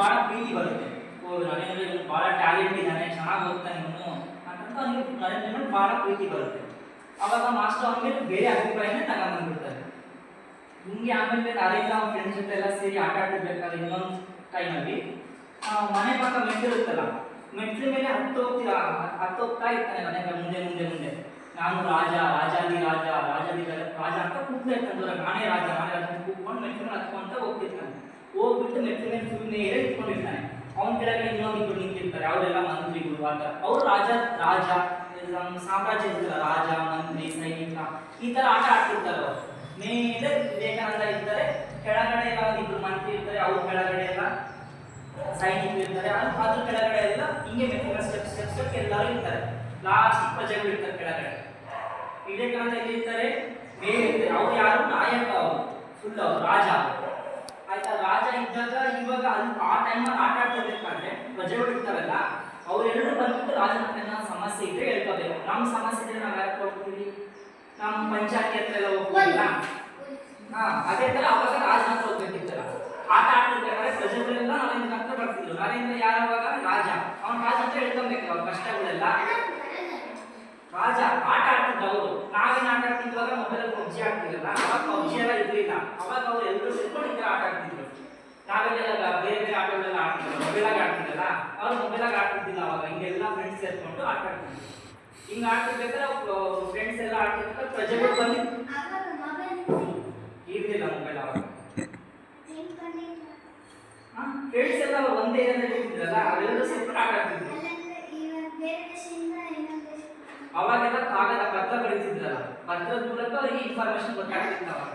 ಭಾಳ ಪ್ರೀತಿ ಬರುತ್ತೆ. ಓ ನರೇಂದ್ರ ಭಾಳ ಟ್ಯಾಲೆಂಟ್ ಇದ್ದಾನೆ, ಚೆನ್ನಾಗಿ ಓದ್ತಾನೆ ಇವನು ಅಂತ ಅವ್ನಿಗೆ ನರೇಂದ್ರ ಮೇಲೆ ಭಾಳ ಪ್ರೀತಿ ಬರುತ್ತೆ. ಅವಾಗ ಮಾಸ್ಟರ್ ಅವನ ಬೇರೆ ಅಭಿಪ್ರಾಯನೇ ತಗೊಂಡ್ಬಂದ್ಬಿಡ್ತಾರೆ. ಹಿಂಗೆ ಆಮೇಲೆ ನರೇಂದ್ರ ಅವ್ನ ಫ್ರೆಂಡ್ಸ್ ಜೊತೆ ಎಲ್ಲ ಸೇರಿ ಆಟ ಆಡಬೇಕಾದ್ರೆ ಇನ್ನೊಂದು ಟೈಮಲ್ಲಿ ಮನೆ ಪಕ್ಕ ಮೆಟ್ಟಿರುತ್ತಲ್ಲ ಮೆಟ್ಲ ಮೇಲೆ ಹತ್ತೋಗ್ತೀರಾ ಹತ್ತೋಗ್ತಾ ಇರ್ತಾನೆ ಮನೆ ಮುಂದೆ ಮುಂದೆ ಮುಂದೆ. ನಾನು ರಾಜ, ರಾಜಾದಿ ರಾಜ ರಾಜಾದಿ ರಾಜ ಅಂತ ಕೂಗ್ತಾ ಇರ್ತಾನೆ ನಾನೇ ರಾಜ ನಾನೇ ರಾಜ ಕೂತ್ಕೊಂಡು ಮೆಟ್ಲ ಹತ್ಕೊಂತ ಹೋಗ್ತಿರ್ತಾನೆ. ಹೋಗ್ಬಿಟ್ಟು ಮೆಟ್ಲ ಸುಮ್ಮನೆ ಇಟ್ಕೊಂಡಿರ್ತಾನೆ ಅವನ ಕೆಳಗಡೆ ಇನ್ನೊಂದಿಬ್ರು ನಿಂತಿರ್ತಾರೆ. ಅವರೆಲ್ಲ ಮಂತ್ರಿಗಳು ಆ ಅವರು ರಾಜ ರಾಜ ಸಾಮ್ರಾಜ್ಯ ಇರ್ತಾರೆ ರಾಜ, ಮಂತ್ರಿ, ಸೈನಿಕ, ಈ ತರ ಆಟ ಆಡ್ತಿರ್ತಾರೆ ಅವರು. ಮೇಲೆ ವಿವೇಕಾನಂದ ಇರ್ತಾರೆ. ಕೆಳಗಡೆ ಎಲ್ಲ ಮಂತ್ರಿ ಇರ್ತಾರೆ. ಅವ್ರ ಕೆಳಗಡೆ ಎಲ್ಲ ಸೈನಿಕರು ಇರ್ತಾರೆ. ಅದ್- ಅದ್ರ ಕೆಳಗಡೆ ಎಲ್ಲ ಹಿಂಗೆ ಮೆಚ್ಚಿನ ಸ್ಟೆಪ್ ಸ್ಟೆಪ್ ಸ್ಟೆಪ್ ಎಲ್ಲರೂ ಇರ್ತಾರೆ. ಲಾಸ್ಟ್ ಪ್ರಜೆಗಳು ಇರ್ತಾರೆ ಕೆಳಗಡೆ. ವಿವೇಕಾನಂದ ಎಲ್ಲಿ ಇರ್ತಾರೆ ಮೇಲೆ ಇರ್ತಾರೆ. ಅವ್ರು ಯಾರು? ನಾಯಕ ಅವರು. ಫುಲ್ ಅವರು. ರಾಜ ಇದ್ದಾಗ ಇವಾಗ ಅಲ್ಲಿ ಆ ಟೈಮಲ್ಲಿ ಆಟ ಆಡ್ತಿರ್ಬೇಕಾದ್ರೆ ಪ್ರಜೆಗಳು ಇರ್ತಾರಲ್ಲ ಅವರೆಲ್ಲರೂ ಬಂದ್ಬಿಟ್ಟು ಹತ್ರ ಸಮಸ್ಯೆ ಇದ್ರೆ ಹೇಳ್ಕೋಬೇಕು. ನಮ್ಮ ಸಮಸ್ಯೆ ಇದ್ರೆ ನಾವು ಯಾಕೆ ಹೋಗ್ತೀವಿ ನಮ್ಮ ಪಂಚಾಯತಿ ಹತ್ರ ಎಲ್ಲ ಹೋಗ್ತೀವಲ್ಲ? ಹಾ, ಅದೇ ತರ ಅವಾಗ ರಾಜನ ಹತ್ರ ಹೋಗ್ಬೇಕಿತ್ತಲ್ಲ. ಆಟ ಆಡ್ತಿರ್ಬೇಕಾದ್ರೆ ಪ್ರಜೆಗಳೆಲ್ಲ ನರೇಂದ್ರ ಹತ್ರ ಬರ್ತಿದ್ರು. ನರೇಂದ್ರ ಯಾರವಾಗ? ರಾಜ. ಅವ್ನ ರಾಜ ಅಂತ ಹೇಳ್ಕೊಬೇಕು ಅವ್ರ ಕಷ್ಟಗಳೆಲ್ಲ. ರಾಜ, ಆಟ ಆಡ್ತಿದ್ದ ಅವರು. ನಾವೇನು ಆಟ ಆಡ್ತಿದ್ವಾಗ ಮೊಬೈಲ್ ಪಬ್ಜಿ ಆಗ್ತಿರಲ್ಲ ಅವಾಗ ಪಬ್ಜಿ ಎಲ್ಲ ಇರ್ಲಿಲ್ಲ. ಅವಾಗ ಅವ್ರು ಎಲ್ಲರೂ ಸೇರ್ಕೊಂಡು ಈ ತರ ಆಟ ಆಡ್ತಿದ್ರು ನಾವೆಲ್ಲ ಬೇರೆ ಬೇರೆ ಆಟಗಳೆಲ್ಲ ಆಡ್ತಿದ್ರು ಮೊಬೈಲಾಗ ಮೊಬೈಲ್ ಆಗಿ ಆಡ್ತಿದ್ದಿಲ್ಲ ಅವಾಗ. ಹಿಂಗೆಲ್ಲ ಫ್ರೆಂಡ್ಸ್ ಸೇರ್ಕೊಂಡು ಆಟ ಆಡ್ತಿದ್ರು ಹಿಂಗ ಆಡ್ತಿರ್ಬೇಕಾದ್ರೆ ಫ್ರೆಂಡ್ಸ್ ಎಲ್ಲ ಆಡ್ತಿರ್ಬೇಕಾದ್ರೆ ಪ್ರಜೆಗಳು ಬಂದು ಇರ್ಲಿಲ್ಲ ಮೊಬೈಲ್ ಅವಾಗ. ಫ್ರೆಂಡ್ಸ್ ಎಲ್ಲ ಒಂದೇ ಇರ್ತಿದ್ರಲ್ಲ ಅವರೆಲ್ಲರೂ ಸೇರ್ಕೊಂಡು ಆಟ ಆಡ್ತಿದ್ರು ಅವಾಗೆಲ್ಲ ಕಾಗದ ಪತ್ರ ಬರೀತಿದ್ರಲ್ಲ, ಪತ್ರದ ಮೂಲಕ ಅವರಿಗೆ ಇನ್ಫಾರ್ಮೇಶನ್ ಗೊತ್ತಾಗ್ತಿತ್ತು ಅವಾಗ.